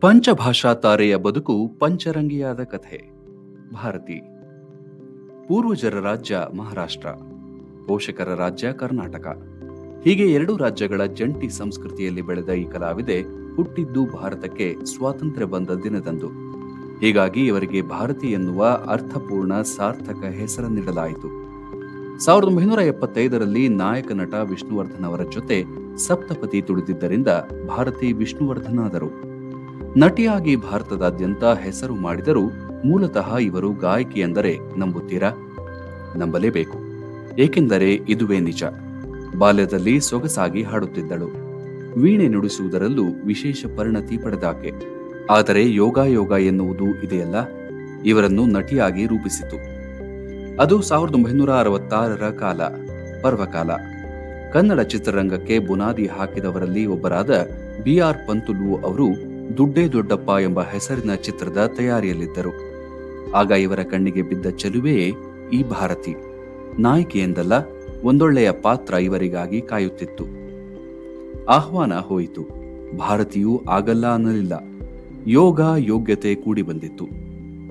ಪಂಚಭಾಷಾ ತಾರೆಯ ಬದುಕು ಪಂಚರಂಗಿಯಾದ ಕಥೆ. ಭಾರತಿ. ಪೂರ್ವಜರ ರಾಜ್ಯ ಮಹಾರಾಷ್ಟ್ರ. ಪೋಷಕರ ರಾಜ್ಯ ಕರ್ನಾಟಕ. ಹೀಗೆ ಎರಡು ರಾಜ್ಯಗಳ ಜಂಟಿ ಸಂಸ್ಕೃತಿಯಲ್ಲಿ ಬೆಳೆದ ಈ ಕಲಾವಿದೆ ಹುಟ್ಟಿದ್ದು ಭಾರತಕ್ಕೆ ಸ್ವಾತಂತ್ರ್ಯ ಬಂದ ದಿನದಂದು. ಹೀಗಾಗಿ ಇವರಿಗೆ ಭಾರತಿ ಎನ್ನುವ ಅರ್ಥಪೂರ್ಣ ಸಾರ್ಥಕ ಹೆಸರು ನೀಡಲಾಯಿತು. ಸಾವಿರದ ಒಂಬೈನೂರ ಎಪ್ಪತ್ತೈದರಲ್ಲಿ ನಾಯಕ ನಟ ವಿಷ್ಣುವರ್ಧನ್ ಅವರ ಜೊತೆ ಸಪ್ತಪತಿ ತುಳಿದಿದ್ದರಿಂದ ಭಾರತಿ ವಿಷ್ಣುವರ್ಧನ್ ಆದರು ನಟಿಯಾಗಿ ಭಾರತದಾದ್ಯಂತ ಹೆಸರು ಮಾಡಿದರೂ ಮೂಲತಃ ಇವರು ಗಾಯಕಿ ಎಂದರೆ ನಂಬುತ್ತೀರಾ? ನಂಬಲೇಬೇಕು. ಏಕೆಂದರೆ ಇದುವೇ ನಿಜ. ಬಾಲ್ಯದಲ್ಲಿ ಸೊಗಸಾಗಿ ಹಾಡುತ್ತಿದ್ದಳು. ವೀಣೆ ನುಡಿಸುವುದರಲ್ಲೂ ವಿಶೇಷ ಪರಿಣತಿ ಪಡೆದಾಕೆ. ಆದರೆ ಯೋಗಾಯೋಗ ಎನ್ನುವುದು ಇದೆಯಲ್ಲ? ಇವರನ್ನು ನಟಿಯಾಗಿ ರೂಪಿಸಿತು. ಅದು ಸಾವಿರದ ಒಂಬೈನೂರ ಅರವತ್ತಾರರ ಕಾಲ, ಪರ್ವಕಾಲ. ಕನ್ನಡ ಚಿತ್ರರಂಗಕ್ಕೆ ಬುನಾದಿ ಹಾಕಿದವರಲ್ಲಿ ಒಬ್ಬರಾದ ಬಿ ಆರ್ ಪಂತುಲು ಅವರು ದುಡ್ಡೇ ದೊಡ್ಡಪ್ಪ ಎಂಬ ಹೆಸರಿನ ಚಿತ್ರದ ತಯಾರಿಯಲ್ಲಿದ್ದರು. ಆಗ ಇವರ ಕಣ್ಣಿಗೆ ಬಿದ್ದ ಚೆಲುವೆಯೇ ಈ ಭಾರತಿ. ನಾಯಕಿ ಎಂದಲ್ಲ, ಒಂದೊಳ್ಳೆಯ ಪಾತ್ರ ಇವರಿಗಾಗಿ ಕಾಯುತ್ತಿತ್ತು. ಆಹ್ವಾನ ಹೋಯಿತು. ಭಾರತಿಯು ಆಗಲ್ಲ ಅನ್ನಲಿಲ್ಲ. ಯೋಗ ಯೋಗ್ಯತೆ ಕೂಡಿ ಬಂದಿತ್ತು.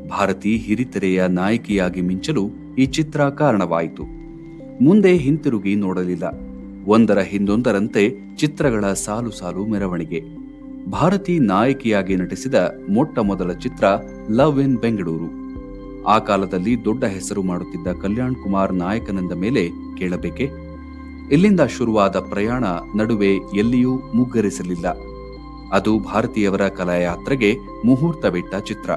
ಭಾರತಿ ಹಿರಿತೆರೆಯ ನಾಯಕಿಯಾಗಿ ಮಿಂಚಲು ಈ ಚಿತ್ರ ಕಾರಣವಾಯಿತು. ಮುಂದೆ ಹಿಂತಿರುಗಿ ನೋಡಲಿಲ್ಲ. ಒಂದರ ಹಿಂದೊಂದರಂತೆ ಚಿತ್ರಗಳ ಸಾಲು ಸಾಲು ಮೆರವಣಿಗೆ. ಭಾರತಿ ನಾಯಕಿಯಾಗಿ ನಟಿಸಿದ ಮೊಟ್ಟ ಮೊದಲ ಚಿತ್ರ ಲವ್ ಇನ್ ಬೆಂಗಳೂರು. ಆ ಕಾಲದಲ್ಲಿ ದೊಡ್ಡ ಹೆಸರು ಮಾಡುತ್ತಿದ್ದ ಕಲ್ಯಾಣ್ ಕುಮಾರ್ ನಾಯಕನಂದ ಮೇಲೆ ಕೇಳಬೇಕೆ? ಇಲ್ಲಿಂದ ಶುರುವಾದ ಪ್ರಯಾಣ ನಡುವೆ ಎಲ್ಲಿಯೂ ಮುಗ್ಗರಿಸಲಿಲ್ಲ. ಅದು ಭಾರತೀಯವರ ಕಲಾಯಾತ್ರೆಗೆ ಮುಹೂರ್ತ ಬಿಟ್ಟ ಚಿತ್ರ.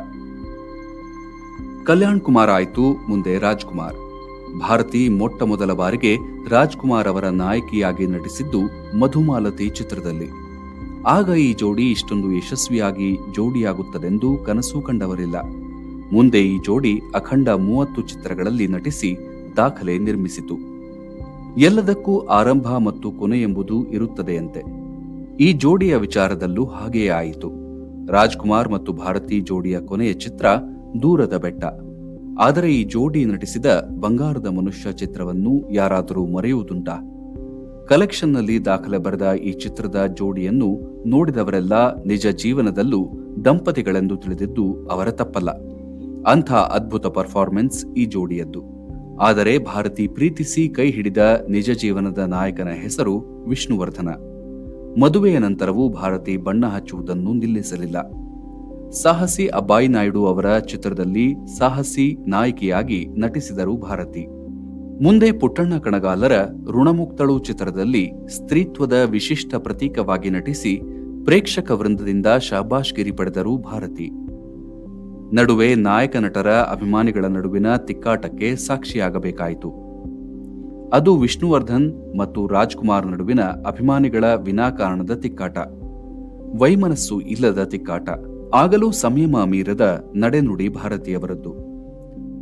ಕಲ್ಯಾಣ್ ಕುಮಾರ್ ಆಯಿತು ಮುಂದೆ ರಾಜ್ಕುಮಾರ್. ಭಾರತಿ ಮೊಟ್ಟ ಮೊದಲ ಬಾರಿಗೆ ರಾಜ್ಕುಮಾರ್ ಅವರ ನಾಯಕಿಯಾಗಿ ನಟಿಸಿದ್ದು ಮಧುಮಾಲತಿ ಚಿತ್ರದಲ್ಲಿ. ಆಗ ಈ ಜೋಡಿ ಇಷ್ಟೊಂದು ಯಶಸ್ವಿಯಾಗಿ ಜೋಡಿಯಾಗುತ್ತದೆಂದು ಕನಸು ಕಂಡವರಿಲ್ಲ. ಮುಂದೆ ಈ ಜೋಡಿ ಅಖಂಡ ಮೂವತ್ತು ಚಿತ್ರಗಳಲ್ಲಿ ನಟಿಸಿ ದಾಖಲೆ ನಿರ್ಮಿಸಿತು. ಎಲ್ಲದಕ್ಕೂ ಆರಂಭ ಮತ್ತು ಕೊನೆ ಎಂಬುದು ಇರುತ್ತದೆಯಂತೆ. ಈ ಜೋಡಿಯ ವಿಚಾರದಲ್ಲೂ ಹಾಗೆಯೇ ಆಯಿತು. ರಾಜ್ಕುಮಾರ್ ಮತ್ತು ಭಾರತಿ ಜೋಡಿಯ ಕೊನೆಯ ಚಿತ್ರ ದೂರದ ಬೆಟ್ಟ. ಆದರೆ ಈ ಜೋಡಿ ನಟಿಸಿದ ಬಂಗಾರದ ಮನುಷ್ಯ ಚಿತ್ರವನ್ನು ಯಾರಾದರೂ ಮರೆಯುವುದುಂಟಾ? ಕಲೆಕ್ಷನ್ನಲ್ಲಿ ದಾಖಲೆ ಬರೆದ ಈ ಚಿತ್ರದ ಜೋಡಿಯನ್ನು ನೋಡಿದವರೆಲ್ಲ ನಿಜ ಜೀವನದಲ್ಲೂ ದಂಪತಿಗಳೆಂದು ತಿಳಿದಿದ್ದು ಅವರ ತಪ್ಪಲ್ಲ. ಅಂಥ ಅದ್ಭುತ ಪರ್ಫಾರ್ಮೆನ್ಸ್ ಈ ಜೋಡಿಯದ್ದು. ಆದರೆ ಭಾರತಿ ಪ್ರೀತಿಸಿ ಕೈ ಹಿಡಿದ ನಿಜ ಜೀವನದ ನಾಯಕನ ಹೆಸರು ವಿಷ್ಣುವರ್ಧನ. ಮದುವೆಯ ನಂತರವೂ ಭಾರತಿ ಬಣ್ಣ ಹಚ್ಚುವುದನ್ನು ನಿಲ್ಲಿಸಲಿಲ್ಲ. ಸಾಹಸಿ ಅಬ್ಬಾಯಿ ನಾಯ್ಡು ಅವರ ಚಿತ್ರದಲ್ಲಿ ಸಾಹಸಿ ನಾಯಕಿಯಾಗಿ ನಟಿಸಿದರು ಭಾರತಿ. ಮುಂದೆ ಪುಟ್ಟಣ್ಣ ಕಣಗಾಲರ ಋಣಮುಕ್ತಳು ಚಿತ್ರದಲ್ಲಿ ಸ್ತ್ರೀತ್ವದ ವಿಶಿಷ್ಟ ಪ್ರತೀಕವಾಗಿ ನಟಿಸಿ ಪ್ರೇಕ್ಷಕ ವೃಂದದಿಂದ ಶಾಬಾಷ್ಗಿರಿ ಪಡೆದರು ಭಾರತಿ. ನಡುವೆ ನಾಯಕ ನಟರ ಅಭಿಮಾನಿಗಳ ನಡುವಿನ ತಿಕ್ಕಾಟಕ್ಕೆ ಸಾಕ್ಷಿಯಾಗಬೇಕಾಯಿತು. ಅದು ವಿಷ್ಣುವರ್ಧನ್ ಮತ್ತು ರಾಜ್ಕುಮಾರ್ ನಡುವಿನ ಅಭಿಮಾನಿಗಳ ವಿನಾಕಾರಣದ ತಿಕ್ಕಾಟ. ವೈಮನಸ್ಸು ಇಲ್ಲದ ತಿಕ್ಕಾಟ. ಆಗಲೂ ಸಂಯಮ ಮೀರದ ನಡೆನುಡಿ ಭಾರತೀಯವರದ್ದು.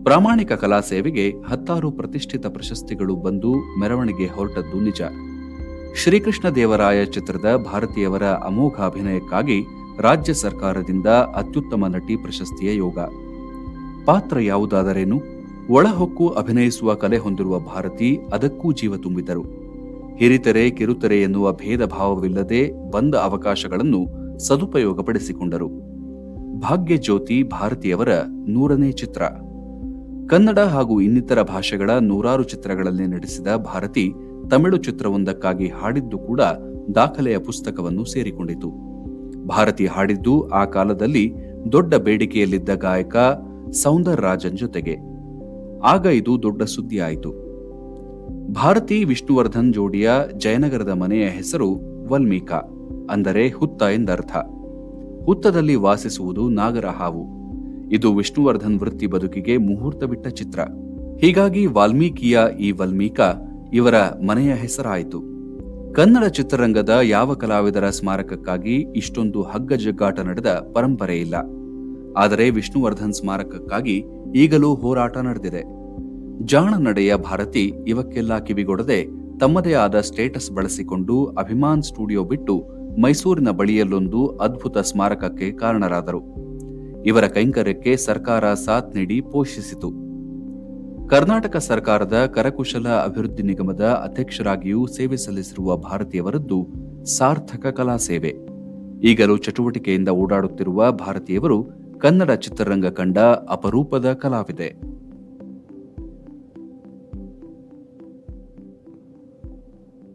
ಪ್ರಾಮಾಣಿಕ ಕಲಾ ಸೇವೆಗೆ ಹತ್ತಾರು ಪ್ರತಿಷ್ಠಿತ ಪ್ರಶಸ್ತಿಗಳು ಬಂದು ಮೆರವಣಿಗೆ ಹೊರಟದ್ದು ನಿಜ. ಶ್ರೀಕೃಷ್ಣ ದೇವರಾಯ ಚಿತ್ರದ ಭಾರತೀಯವರ ಅಮೋಘ ಅಭಿನಯಕ್ಕಾಗಿ ರಾಜ್ಯ ಸರ್ಕಾರದಿಂದ ಅತ್ಯುತ್ತಮ ನಟಿ ಪ್ರಶಸ್ತಿಯ ಯೋಗ. ಪಾತ್ರ ಯಾವುದಾದರೇನು? ಒಳಹೊಕ್ಕು ಅಭಿನಯಿಸುವ ಕಲೆ ಹೊಂದಿರುವ ಭಾರತಿ ಅದಕ್ಕೂ ಜೀವ ತುಂಬಿದರು ಹಿರಿತೆರೆ, ಕಿರುತೆರೆ ಎನ್ನುವ ಭೇದ ಭಾವವಿಲ್ಲದೆ ಬಂದ ಅವಕಾಶಗಳನ್ನು ಸದುಪಯೋಗಪಡಿಸಿಕೊಂಡರು. ಭಾಗ್ಯ ಜ್ಯೋತಿ ಭಾರತಿಯವರ ನೂರನೇ ಚಿತ್ರ. ಕನ್ನಡ ಹಾಗೂ ಇನ್ನಿತರ ಭಾಷೆಗಳ ನೂರಾರು ಚಿತ್ರಗಳಲ್ಲಿ ನಟಿಸಿದ ಭಾರತಿ, ತಮಿಳು ಚಿತ್ರವೊಂದಕ್ಕಾಗಿ ಹಾಡಿದ್ದು ಕೂಡ ದಾಖಲೆಯ ಪುಸ್ತಕವನ್ನು ಸೇರಿಕೊಂಡಿತು. ಭಾರತಿ ಹಾಡಿದ್ದು ಆ ಕಾಲದಲ್ಲಿ ದೊಡ್ಡ ಬೇಡಿಕೆಯಲ್ಲಿದ್ದ ಗಾಯಕ ಸೌಂದರ್ ರಾಜನ್ ಜೊತೆಗೆ. ಆಗ ಇದು ದೊಡ್ಡ ಸುದ್ದಿಯಾಯಿತು. ಭಾರತಿ ವಿಷ್ಣುವರ್ಧನ್ ಜೋಡಿಯ ಜಯನಗರದ ಮನೆಯ ಹೆಸರು ವಲ್ಮೀಕ, ಅಂದರೆ ಹುತ್ತ ಎಂದರ್ಥ. ಹುತ್ತದಲ್ಲಿ ವಾಸಿಸುವುದು ನಾಗರ ಹಾವು. ಇದು ವಿಷ್ಣುವರ್ಧನ್ ವೃತ್ತಿ ಬದುಕಿಗೆ ಮುಹೂರ್ತ ಬಿಟ್ಟ ಚಿತ್ರ. ಹೀಗಾಗಿ ವಾಲ್ಮೀಕಿಯ ಈ ವಾಲ್ಮೀಕ ಇವರ ಮನೆಯ ಹೆಸರಾಯಿತು. ಕನ್ನಡ ಚಿತ್ರರಂಗದ ಯಾವ ಕಲಾವಿದರ ಸ್ಮಾರಕಕ್ಕಾಗಿ ಇಷ್ಟೊಂದು ಹಗ್ಗ ಜಗ್ಗಾಟ ನಡೆದ ಪರಂಪರೆ ಇಲ್ಲ. ಆದರೆ ವಿಷ್ಣುವರ್ಧನ್ ಸ್ಮಾರಕಕ್ಕಾಗಿ ಈಗಲೂ ಹೋರಾಟ ನಡೆದಿದೆ. ಜಾಣ ನಡೆಯ ಭಾರತಿ ಇವಕ್ಕೆಲ್ಲ ಕಿವಿಗೊಡದೆ ತಮ್ಮದೇ ಆದ ಸ್ಟೇಟಸ್ ಬಳಸಿಕೊಂಡು ಅಭಿಮಾನ್ ಸ್ಟುಡಿಯೋ ಬಿಟ್ಟು ಮೈಸೂರಿನ ಬಳಿಯಲ್ಲೊಂದು ಅದ್ಭುತ ಸ್ಮಾರಕಕ್ಕೆ ಕಾರಣರಾದರು. ಇವರ ಕೈಂಕರ್ಯಕ್ಕೆ ಸರ್ಕಾರ ಸಾಥ್ ನೀಡಿ ಪೋಷಿಸಿತು. ಕರ್ನಾಟಕ ಸರ್ಕಾರದ ಕರಕುಶಲ ಅಭಿವೃದ್ಧಿ ನಿಗಮದ ಅಧ್ಯಕ್ಷರಾಗಿಯೂ ಸೇವೆ ಸಲ್ಲಿಸಿರುವ ಭಾರತೀಯವರದ್ದು ಸಾರ್ಥಕ ಕಲಾ ಸೇವೆ. ಈಗಲೂ ಚಟುವಟಿಕೆಯಿಂದ ಓಡಾಡುತ್ತಿರುವ ಭಾರತೀಯವರು ಕನ್ನಡ ಚಿತ್ರರಂಗ ಕಂಡ ಅಪರೂಪದ ಕಲಾವಿದೆ.